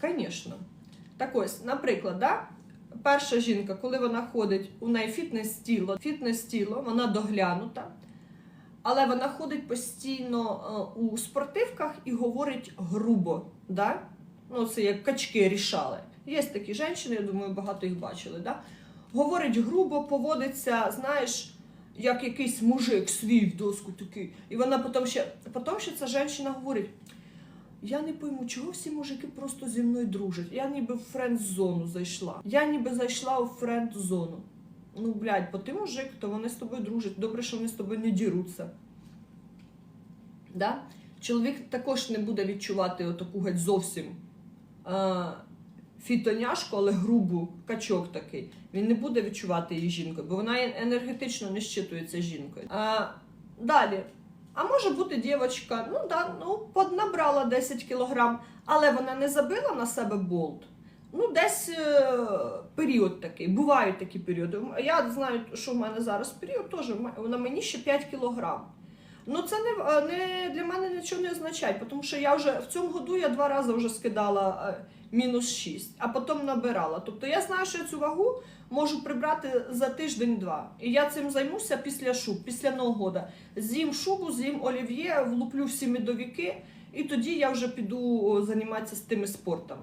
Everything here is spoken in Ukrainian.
Звісно. Так ось, наприклад, да? перша жінка, коли вона ходить, у неї фітнес-тіло, фітнес-тіло, вона доглянута, але вона ходить постійно е, у спортивках і говорить грубо. Да? Ну, це як качки рішали. Є такі жінки, я думаю, багато їх бачили. Да? Говорить грубо, поводиться, знаєш, як якийсь мужик свій в доску такий. І вона потім ще, потім ще ця жінка говорить. Я не пойму, чого всі мужики просто зі мною дружать. Я ніби в френд-зону зайшла. Я ніби зайшла у френд-зону. Ну, блядь, бо ти мужик, то вони з тобою дружать. Добре, що вони з тобою не діруться. Да? Чоловік також не буде відчувати отаку геть зовсім е, фітоняшку, але грубу качок такий. Він не буде відчувати її жінкою, бо вона енергетично не щитується жінкою. Е, далі. А може бути дівчинка, ну да, ну поднабрала 10 кілограм, але вона не забила на себе болт. Ну, десь е, період такий. Бувають такі періоди. Я знаю, що в мене зараз період теж на мені ще 5 кілограм. Ну, це не, не для мене нічого не означає, тому що я вже в цьому году я два рази вже скидала е, мінус 6, а потім набирала. Тобто я знаю, що я цю вагу можу прибрати за тиждень-два. І я цим займуся після шуб, після Нового года. З'їм шубу, з'їм олів'є, влуплю всі медовики, і тоді я вже піду займатися з тими спортами.